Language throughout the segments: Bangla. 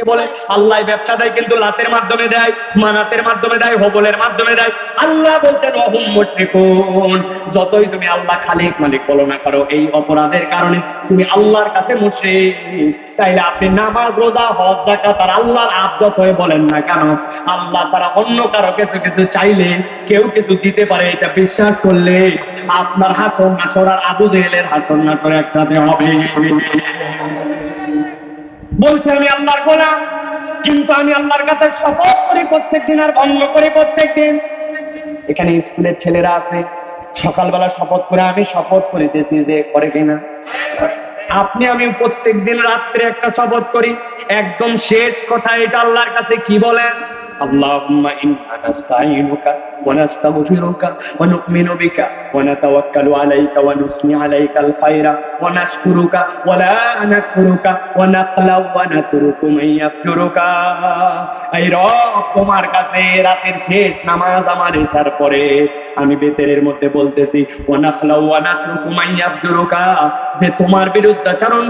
কে বলে, আল্লাহ ব্যবসা দেয় কিন্তু লাতের মাধ্যমে দেয়, মানাতের মাধ্যমে দেয়, হবলের মাধ্যমে দেয়। আল্লাহ বলতেন অহুম যতই তুমি আল্লাহ খালিক মালিক বলো না করো এই অপরাধের কারণে তুমি আল্লাহর কাছে মুশরিক। তাইলে আপনি নামাজ, রোজা, হজ জাকাত আর আল্লাহর আব্দত হয়ে বলেন না কেন? আল্লাহ তারা অন্য কারও কিছু কিছু চাইলে, কেউ কিছু দিতে পারে, এটা বিশ্বাস করলে আপনার হাসন নাসর আর আবু জেহেলের হাসন নাসর একসাথে হবে। বলছে, আমি আল্লাহর গোলাম, কিন্তু আমি আল্লাহর কাছে শপথ করি প্রত্যেক দিন আর ভঙ্গ করি প্রত্যেক দিন। এখানে স্কুলের ছেলেরা আছে, সকালবেলা শপথ করে আমি শপথ করিতেছি যে করে কিনা। আপনি, আমি প্রত্যেক দিন রাত্রে একটা শপথ করি, একদম শেষ কথা, এটা আল্লাহর কাছে কি বলেন? اللهم إنا نستعينك ونستغفرك ونؤمن بك ونتوكل عليك ونثني عليك الخير ونشكرك ولا نكفرك ونقلع ونترك من يفجرك তোমার কাছে রাতের শেষ নামাজ আমার এসার পরে। আমি বেতেরের মধ্যে বলতেছি যে তোমার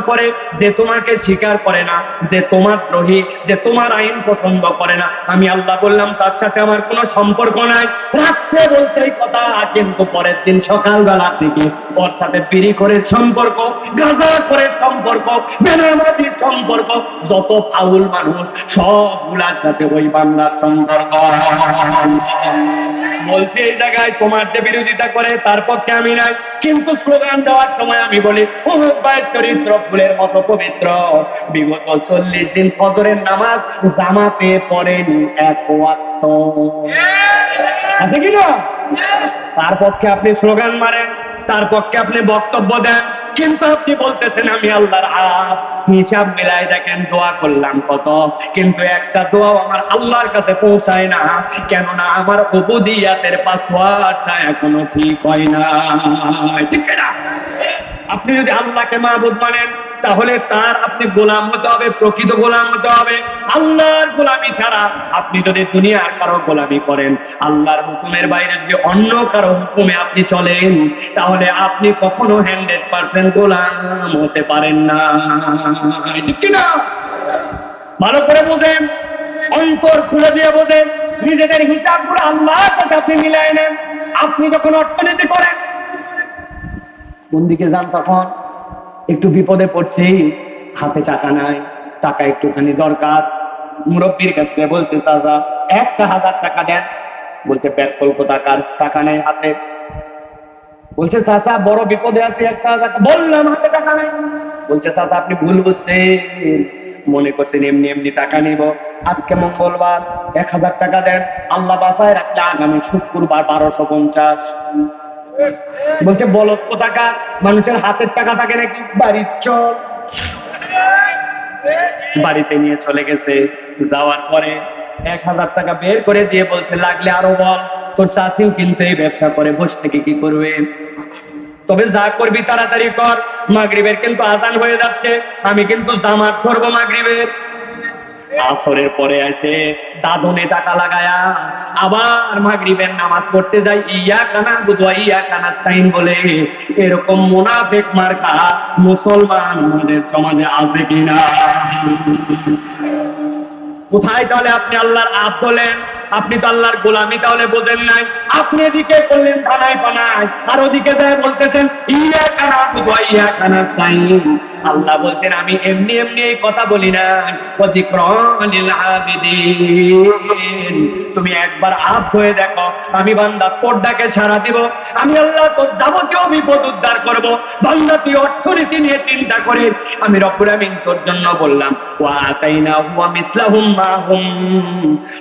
করে, যে তোমাকে স্বীকার করে না, যে তোমার দ্রোহী, যে তোমার আইন পছন্দ করে না। আমি আল্লাহ বললাম, তার সাথে আমার কোনো সম্পর্ক নাই। রাত্রে বলতে কথা, কিন্তু পরের দিন সকালবেলা থেকে ওর সাথে বিড়ি করে সম্পর্ক গাঁজা করে সম্পর্ক সম্পর্ক, যত ফাউল মানুষ সবগুলার সাথে ওই বাংলার সম্পর্ক। বলছে, এই জায়গায় তোমার যে বিরোধিতা করে, তার পক্ষে আমি নাই। কিন্তু স্লোগান দেওয়ার সময় আমি বলি অমুকবায়ের চরিত্র ফুলের মতো পবিত্র। বিগত চল্লিশ দিন ফজরের নামাজ জামাতে পড়েনি এক ওয়াক্ত। আছে কি না? তার পক্ষে আপনি স্লোগান মারেন, তার পক্ষে আপনি বক্তব্য দেন। কিন্তু আপনি বলতেছেন, আমি আল্লাহর হাত। হিসাব মিলাই দেখেন, দোয়া করলাম কত। কিন্তু একটা দোয়াও আমার আল্লাহর কাছে পৌঁছায় না, কেননা আমার উপদিয়াতের পাসওয়ার্ডটা এখনও ঠিক হয় না ঠিক না আপনি যদি আল্লাহকে মাহবুদ মানেন তাহলে তার আপনি গোলাম হতে হবে, প্রকৃত গোলাম হতে হবে। আল্লাহর গোলামি ছাড়া আপনি যদি দুনিয়ার কারও গোলামি করেন, আল্লাহর হুকুমের বাইরে যদি অন্য কারও হুকুমে আপনি চলেন, তাহলে আপনি কখনো হান্ড্রেড পার্সেন্ট গোলাম হতে পারেন না। ঠিক কি না ভালো করে বোঝেন, অন্তর খুলে দিয়ে বোঝেন, নিজেদের হিসাব করে আল্লাহর সাথে আপনি মিলাই নেন। আপনি যখন অর্থনীতি করেন, কোন দিকে যান তখন? একটু বিপদে পড়ছি, হাতে টাকা নাই, টাকা একটুখানি দরকার। মুরব্বীর কাছে বলছে, চাচা, একটা হাজার টাকা দেন। বলছে ব্যাগ কলকাতাকার টাকা নেই হাতে। বলছে, চাচা, বড় বিপদে আছে, একটা হাজার বললাম, হাতে টাকা নেই। বলছে, চাচা, আপনি ভুল বুঝছেন। মনে করছেন এমনি এমনি টাকা নিব। আজকে মঙ্গলবার, এক হাজার টাকা দেন। আল্লাহ বাসায় রাখলে আগামী শুক্রবার বারোশো পঞ্চাশ। বলছে বলদ কোথাকার? মানুষের হাতের টাকা থাকে নাকি? বাড়ির চল। বাড়িতে নিয়ে চলে গেছে। যাওয়ার পরে এক হাজার টাকা বের করে দিয়ে বলছে, লাগলে আরও বল, তোর চাষিও কিন্তু এই ব্যবসা করে, বসে থেকে কি করবে? তবে যা করবি তাড়াতাড়ি কর, মাগরিবের কিন্তু আজান হয়ে যাচ্ছে, আমি কিন্তু জামাত ধরবো মাগরিবের। আসরের পরে এসে দাদনে টাকা লাগায়া আবার মাগরিবের নামাজ পড়তে যাই। ইয়া কানা বুধুয়া ইয়া কানাস্তাইন বলে, এরকম মুনাফেক মার্কা মুসলমান আমাদের সমাজে আছে কিনা? কোথায় তাহলে আপনি আল্লাহর আপ বলেন আপনি তো আল্লাহর গোলামি তাহলে বোঝেন নাই। আপনি এদিকে করলেন থানায় পানায় আর ওদিকে যায় বলতেছেন ইয়া কানা বুধুয়া ইয়া কানাস্তাইন আল্লাহ বলছেন, আমি এমনি এমনি এই কথা বলি না। তুমি একবার হাত ধরে দেখো, আমি বান্দা তোর সারা দিব। আমি আল্লাহ তোর যাবতীয় বিপদ উদ্ধার করব। বান্দা তুই অর্থনীতি নিয়ে চিন্তা করে আমি রব্বুল আমিন তোর জন্য বললাম, ওয়া হুয়া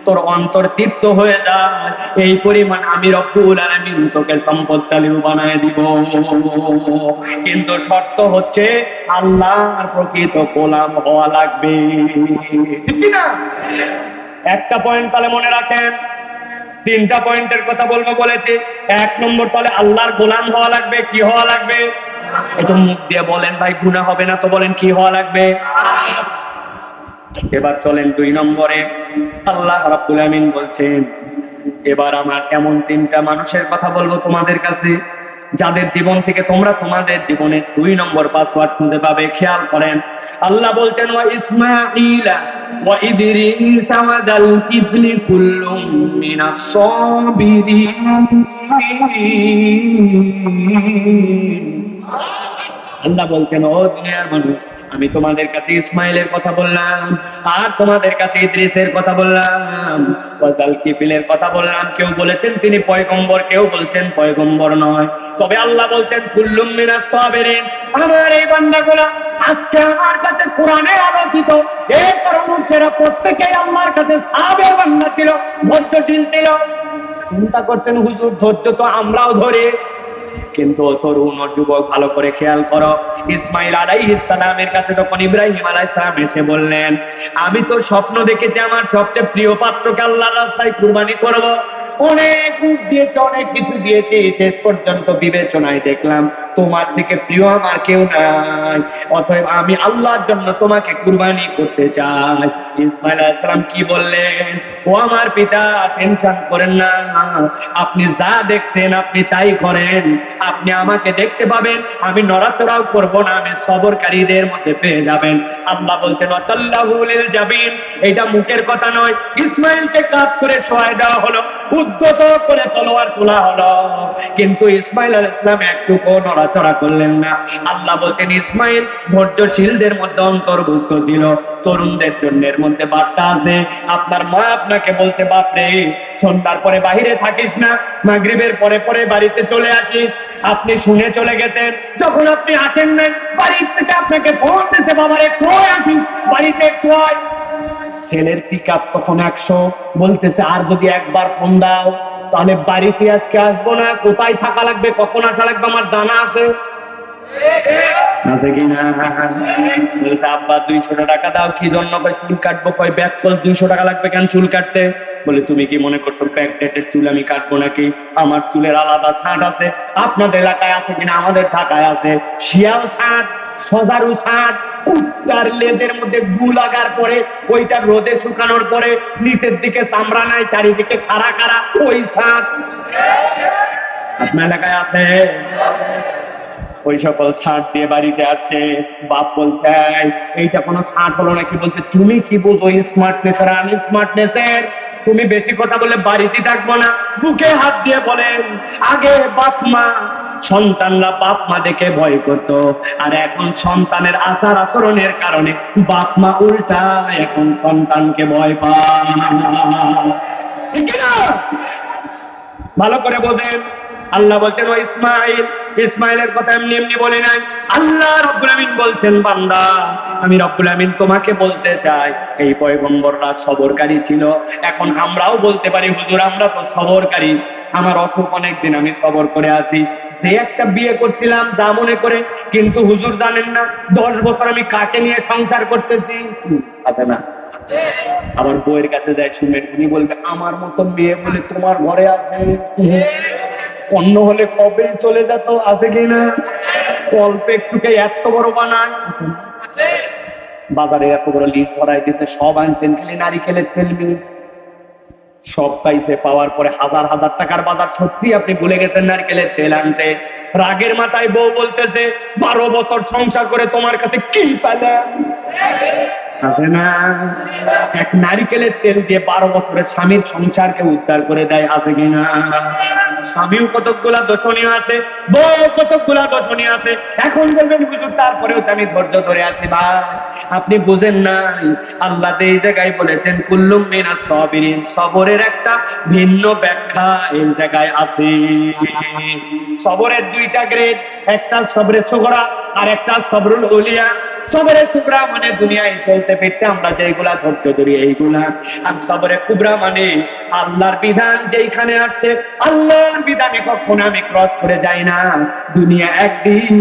তোর অন্তর তৃপ্ত হয়ে যায়। এই পরিমাণ আমি রব্বুল আলামিন তোকে সম্পদশালী বানায় দিব। কিন্তু শর্ত হচ্ছে আল্লাহর প্রকৃত গোলাম হওয়া লাগবে। একটা পয়েন্ট তাহলে মনে রাখেন। তিনটা পয়েন্টের কথা বলব বলেছি। এক নম্বর তাহলে আল্লাহর গোলাম হওয়া লাগবে, কি হওয়া লাগবে? একটু মুখ দিয়ে বলেন, ভাই গুণা হবে না তো বলেন, কি হওয়া লাগবে? এবার চলেন দুই নম্বরে। আল্লাহ রাব্বুল আমিন বলছেন, এবার আমার এমন তিনটা মানুষের কথা বলব তোমাদের কাছে। যাদের জীবন থেকে তোমরা তোমাদের জীবনে দুই নম্বর পাসওয়ার্ড খুঁজে পাবে, খেয়াল করেন। আল্লাহ বলছেন, ওয়া ইসমাঈলা ওয়া ইদরিস ওয়া দাল কিফলি কুল্লুম মিনাস সাবিরিন। আল্লাহ বলছেন, ও দুনিয়ার মানুষ আমি তোমাদের কাছে ইসমাইলের কথা বললাম, আর তোমাদের কাছে ইদ্রিসের কথা বললাম, ওয়াজাল কিফিলের কথা বললাম। কেউ বলেছেন তিনি পয়গম্বর, কেউ বলছেন পয়গম্বর নয়। তবে আল্লাহ বলছেন, কুল্লুম মিনাস সাবিরিন। আমার এই বান্দাগুলা আজকে আমার কাছে কোরআনে আলোকিত এই কারণ হচ্ছে এরা প্রত্যেকেই আল্লাহর কাছে সাবের বান্দা ছিল, ধৈর্যশীল ছিল। চিন্তা করছেন, হুজুর, ধৈর্য তো আমরাও ধরি। কিন্তু তরুণ ও যুবক ভালো করে খেয়াল করো। ইসমাইল আলাই ইসলামের কাছে তখন ইব্রাহিম আলাই সালাম এসে বললেন, আমি তো স্বপ্ন দেখেছি, আমার সবচেয়ে প্রিয় পাত্রকে আল্লাহ রাস্তায় কুরবানি করব। অনেক উট দিয়েছে, অনেক কিছু দিয়েছে, শেষ পর্যন্ত বিবেচনায় দেখলাম, তোমার থেকে প্রিয় আমার কেউ নাই। অতএব আমি আল্লাহর জন্য তোমাকে কুরবানি করতে চাই। ইসমাইল আসলাম কি বললেন? ও আমার পিতা, টেনশন করেন না। আপনি যা দেখছেন, আপনি তাই করেন। আপনি আমাকে দেখতে পাবেন, আমি নড়াচড়াও করব না, আমি সবরকারীদের মধ্যে পেয়ে যাবেন। আল্লাহ বলছেন অতাল্লাহুল যাবিন এটা মুখের কথা নয়। ইসমাইলকে কাজ করে সহায় দেওয়া হলো। উদ্যত করে তলোয়ার তোলা হলো। কিন্তু ইসমাইল আল ইসলাম একটুকু নড়াচড়া করলেন না। আল্লাহ বলছেন ইসমাইল, ধৈর্যশীলদের মধ্যে অন্তর্ভুক্ত ছিল। তরুণদের জন্য এর মধ্যে বার্তা আছে। আপনার মা আপনাকে বলছে, বাপরে, সন্ধ্যার পরে বাহিরে থাকিস না, মাগরিবের পরে পরে বাড়িতে চলে আসিস। আপনি শুনে চলে গেছেন। যখন আপনি আসেন নাই, বাড়ির থেকে আপনাকে ফোন দিতে বাবারে, কই আসি বাড়িতে কই? ছেলের পিক আপ তখন একশো বলতেছে, আর যদি একবার ফোন দাও, তাহলে বাড়িতে আজকে আসব না। কোথায় থাকা লাগবে? কখন আসা লাগবে? আমার জানা আছে। আছে কি না বলছে, আব্বা, দুইশো টাকা দাও। কি জন্য? চুল কাটবো। কয় কল দুইশো টাকা লাগবে কেন চুল কাটতে? বলে, তুমি কি মনে করছ ডেটের চুল আমি কাটবো নাকি? আমার চুলের আলাদা আছে। আপনাদের এলাকায় আছে কিনা? আমাদের ঢাকায় আছে। শিয়াল ছাঁট সজারু ছাঁট কুত্তার লেজের মধ্যে গু লাগার পরে ওইটা রোদে শুকানোর পরে নিচের দিকে চামড়া নাই চারিদিকে খাড়া খাড়া ওই ছাঁট আপনার এলাকায় আছে? ওই সকল ছাঁট দিয়ে বাড়িতে আসছে, বাপ বলছে এইটা কোনো ছাঁট হলো নাকি? বলছে, তুমি কি বুঝো স্মার্টনেস আর আনস্মার্টনেসের তুমি বেশি কথা বলে বাড়িতে থাকব না। বুকে হাত দিয়ে বলেন, আগে বাপ মা সন্তানরা বাপ মা দেখে ভয় করত। আর এখন সন্তানের আচার আচরণের কারণে বাপ মা উল্টা এখন সন্তানকে ভয় পায়। ঠিক কি না? ভালো করে বোঝেন আল্লাহ বলছেন, ও ইসমাইল, ইসমাইলের কথা এমনি এমনি বলে নাই। আল্লাহ রব্বুল আমিন বলছেন, বান্দা, আমি রব্বুল আমিন তোমাকে বলতে চাই। এই পয়গম্বররা সবরকারী ছিল। এখন আমরাও বলতে পারি, হুজুর, আমরা তো সবরকারী। আমার অসুখ অনেকদিন আমি সবর করে আছি। যে একটা বিয়ে করছিলাম, যা মনে করে, কিন্তু হুজুর জানেন না, দশ বছর আমি কাকে নিয়ে সংসার করতেছি? আছে না। আবার বউয়ের কাছে যায় শুনবেন উনি বলবে, আমার মতো মেয়ে বলে তোমার ঘরে আছে অন্য হলে কবে চলে যেত, আছে কি না? অল্প একটুকে এত বড় বানায় বাজারে এত বড় লিস্ট করাই দিয়েছে, সব আনছেন, খালি নারিকেলের তেল মিক্স। সব পাইছে পাওয়ার পরে হাজার হাজার টাকার বাজার সত্যি আপনি ভুলে গেছেন নারকেলের তেল আনতে। রাগের মাথায় বউ বলতেছে, বারো বছর সংসার করে তোমার কাছে কি পেলাম? আছে না? এক নারিকেলের তেল দিয়ে বারো বছরের স্বামীর সংসারকে উদ্ধার করে দেয়, আছে কিনা স্বামীও কতকগুলা দোষণীয় আছে বউ কতকগুলা দোষণীয় আছে। এখন বলবেন, হুজুর, তারপরেও তো আমি ধৈর্য ধরে আছি, ভাই। আপনি বুঝেন নাই। আল্লাহ এই জায়গায় বলেছেন, কুল্লুম মিনা সবিরিন সবরের একটা ভিন্ন ব্যাখ্যা এই জায়গায় আছে। সবরের দুইটা গ্রেড, একটা সবরে সুগরা আর একটা সবরুল উলিয়া। সবরে কুবরা মানে দুনিয়ায় চলতে ফিরতে আমরা যেগুলা ধৈর্য ধরি এইগুলা। আর সবরে কুবরা মানে আল্লাহর বিধান যেইখানে আসছে, আল্লাহর বিধানে কখনো আমি ক্রস করে যাই না। দুনিয়া একদিন,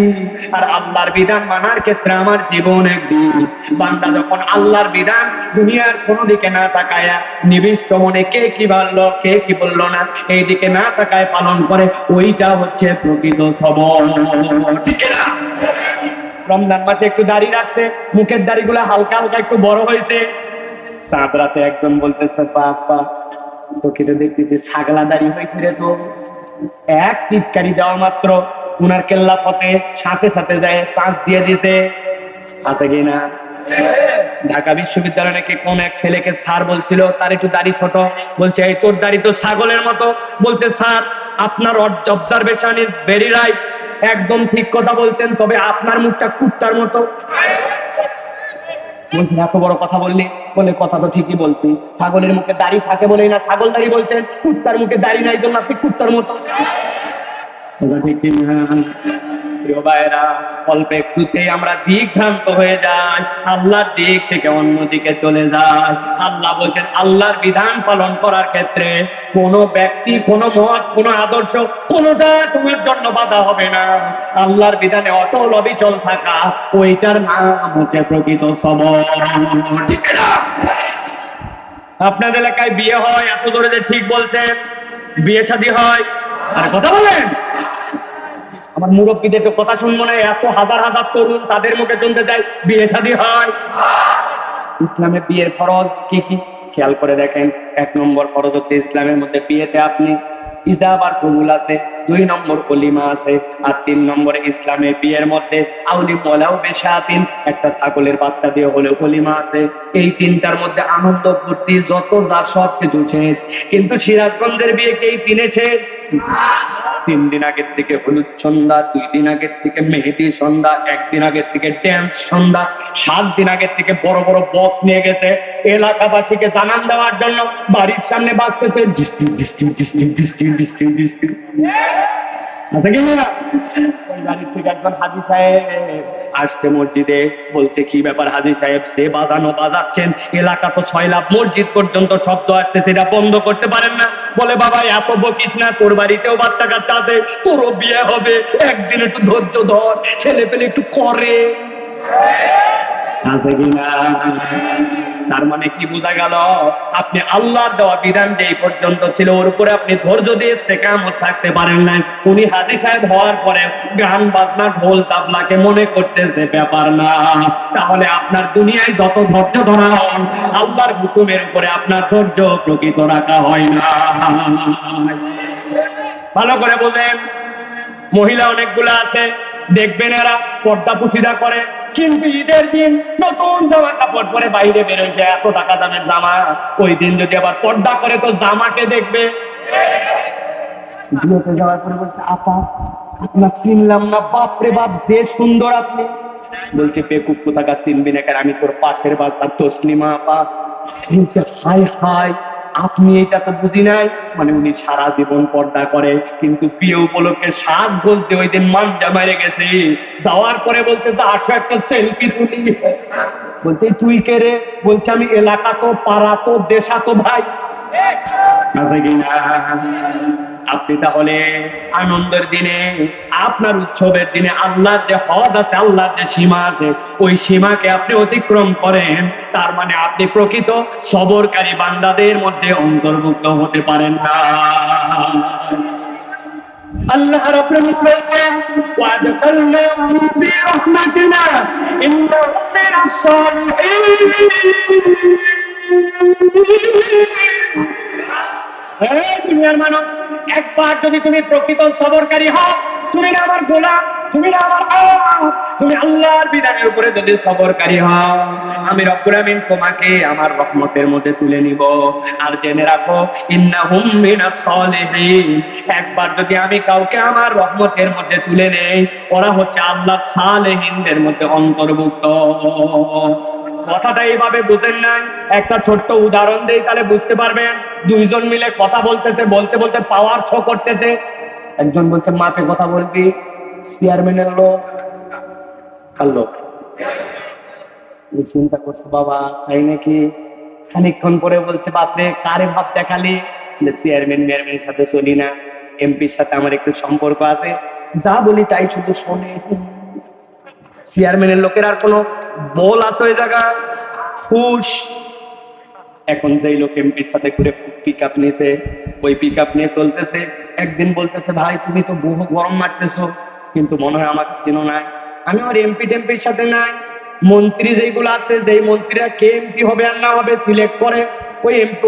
আর আল্লাহর বিধান মানার ক্ষেত্রে আমার জীবন একদিন। বান্দা যখন আল্লাহর বিধান দুনিয়ার কোনো দিকে না তাকায়া নিবিষ্ট মনে কে কি বলল, কে কি বলল না, এই দিকে না তাকায় পালন করে, ওইটা হচ্ছে প্রকৃত সবল ঠিক না রমজান মাসে একটু দাড়ি রাখছে, মুখের দাড়িগুলো হালকা হালকা একটু বড় হয়েছে। চাঁদ রাতে একজন বলতেছে, বাপ্পা তোকে দেখতেছি ছাগলা দাড়ি হয়েছে রে তো। এক চিৎকারি দেওয়া মাত্র, উনার কেল্লা পথে সাথে সাথে যায় চাঁদ দিয়ে দিছে। আছে কিনা ঢাকা বিশ্ববিদ্যালয়ে নাকি কোন এক ছেলেকে স্যার বলছিল, তার একটু দাড়ি ছোট। বলছে, এই তোর দাড়ি তো ছাগলের মতো। বলছে, স্যার, আপনার অবজারভেশন ইজ ভেরি রাইট একদম ঠিক কথা বলছেন, তবে আপনার মুখটা কুত্তার মতো। বলছেন এত বড় কথা বললি? বলে, কথা তো ঠিকই বলছি। ছাগলের মুখে দাড়ি থাকে বলেই না ছাগল দাড়ি বলছেন। কুত্তার মুখে দাড়ি নাই জন্য আপনি কুত্তার মতো। ঠিক? প্রিয় ভাইরা অল্প একটুতেই আমরা দিকভ্রান্ত হয়ে যাই, আল্লাহর দিক থেকে অন্য চলে যায় আল্লাহ বলছেন, আল্লাহর বিধান পালন করার ক্ষেত্রে কোন ব্যক্তি, কোন মত, কোন আদর্শ, কোনটা তোমার জন্য বাধা হবে না। আল্লাহর বিধানে অটল, অবিচল থাকা, ওইটার নাম হচ্ছে প্রকৃত সবর? আপনাদের এলাকায় বিয়ে হয়, এত জোরে যে ঠিক বলছেন? বিয়ে শাদী হয়? আর কথা বলেন? আমার মুরব্বীদের তো কথা শুনব না, এত হাজার হাজার তরুণ তাদের মুখে শুনতে চাই, বিয়ে শাদী হয়। ইসলামে বিয়ের ফরজ কি কি? খেয়াল করে দেখেন, এক নম্বর ফরজ হচ্ছে ইসলামের মধ্যে বিয়েতে আপনি ইজাব আর কবুল আছে, দুই নম্বর কলিমা আছে, আর তিন নম্বরে ইসলামে বিয়ের মধ্যে আউলি মলাও বেশাতিন, একটা ছাগলের বাচ্চা দিয়ে হলেও কলিমা আছে। এই তিনটার মধ্যে আনন্দ, ফুর্তি, যত যা সব কিছু শেষ। কিন্তু সিরাজগঞ্জের বিয়ে কে তিনে শেষ? তিন দিন আগের থেকে হলুদ সন্ধ্যা, দুই দিন আগের থেকে মেহেদি সন্ধ্যা, একদিন আগের থেকে ড্যান্স সন্ধ্যা, সাত দিন আগের থেকে বড় বড় বক্স নিয়ে গেছে। এলাকাবাসীকে জানান দেওয়ার জন্য বাড়ির সামনে বাঁচতেছে ডিস্ট্রি আছে কি না বাড়ির থেকে একজন হাজি সাহেব। আসছে মসজিদে। বলছে কি ব্যাপার হাজি সাহেব? সে বাজানো বাজাচ্ছেন। এলাকা তো ছয় লাভ মসজিদ পর্যন্ত শব্দ আসছে সেটা বন্ধ করতে পারেন না। বলে বাবা এত বকিস না। তোর বাড়িতেও বাচ্চা কাচ্চা আছে। তোরও বিয়ে হবে। একদিন একটু ধৈর্য ধর। ছেলে পেলে একটু করে। আছে কিনা তার মানে কি বোঝা গেল? আপনি আল্লাহর দেওয়া বিধান যে এই পর্যন্ত ছিল, ওর উপরে আপনি ধৈর্য দিয়ে ইস্তেকামত থাকতে পারেন নাই। উনি হাজি সাহেব হওয়ার পরে গান, বাজনা, ঢোল, তাবলাকে মনে করতেছে, ব্যাপার না। তাহলে আপনার দুনিয়ায় যত ধৈর্য ধরা হন আল্লাহর হুকুমের উপরে আপনার ধৈর্য প্রকৃত রাখা হয় না। ভালো করে বলেন, মহিলা অনেকগুলো আছে। দেখবেন এরা পর্দা পুশিদা করে। কিন্তু ঈদের দিন নতুন জামা কাপড় পরে বাইরে বেরোয় এত টাকা দামের জামা। ওই দিন যদি আবার পর্দা করে, তো জামাকে দেখবে। বিয়েতে যাওয়ার পরে বলছে, আপা আপনার চিনলাম না। বাপ রে বাপ, যে সুন্দর আপনি। বলছে, বেকুব কোথাকা চিনবি না আমি তোর পাশের বাচ্চা তসলিমা, আপা। বলছে হাই হাই আপনি এটা তো বুঝি নাই মানে উনি সারা জীবন পর্দা করে কিন্তু বিয়ে উপলক্ষে সাত বলতে ওই দিন মাঞ্জা মারে গেছে যাওয়ার পরে বলতে তো আসো একটা সেলফি তুলি বলতে তুই কে রে বলছে আমি এলাকা তো পাড়া তো দেশা তো ভাই আছে আপনি তাহলে আনন্দের দিনে, আপনার উৎসবের দিনে আল্লাহর যে হদ আছে, আল্লাহর যে সীমা আছে, ওই সীমাকে আপনি অতিক্রম করেন। তার মানে আপনি প্রকৃত সবরকারী বান্দাদের মধ্যে অন্তর্ভুক্ত হতে পারেন না। আল্লাহ রাব্বুল বলছেন দুনিয়ার মানব, একবার যদি তুমি প্রকৃত সবরকারী হও, তুমি না আমার গোলাম, তুমি না আমার তুমি আল্লাহর বিধানের উপরে যদি সবরকারী হও, আমি রব্বুল তোমাকে আমার রহমতের মধ্যে তুলে নিব। আর জেনে রাখো, ইন্নাহুম মিনাস সালিহিন। একবার যদি আমি কাউকে আমার রহমতের মধ্যে তুলে নেই, ওরা হচ্ছে আল্লাহ সালেহিনদের মধ্যে অন্তর্ভুক্ত। কথাটা এইভাবে বুঝেন নাই। একটা ছোট্ট উদাহরণ দেই, তাহলে বুঝতে পারবেন। দুইজন মিলে কথা বলতেছে, বলতে বলতে পাওয়ার ছ করতেছে। একজন বলছে মাপে কথা বলবি? চেয়ারম্যানের লোক কার লোক। চিন্তা করছে বাবা, তাই নাকি? খানিকক্ষণ পরে বলছে, বাপরে, কারে ভাব দেখালি? চেয়ারম্যান মেয়ারম্যানের সাথে চলি না। এমপির সাথে আমার একটু সম্পর্ক আছে। যা বলি তাই শুধু শোনে। চেয়ারম্যানের লোকের আর কোনো বল আছে ওই জায়গা খুশ এখন যেই লোক এমপির সাথে করে পিক আপ নিয়েছে, ওই পিক আপ নিয়ে চলতেছে। একদিন বলতেছে, ভাই, তুমি তো বহু গরম মারতেছো, কিন্তু মনে হয় আমাকে চেনো নাই আমি আমার এমপি টেম্পির সাথে নাই। মন্ত্রী যেইগুলো আছে, যেই মন্ত্রীরা কে এমপি হবে আর না হবে, সিলেক্ট করে ওই এমপি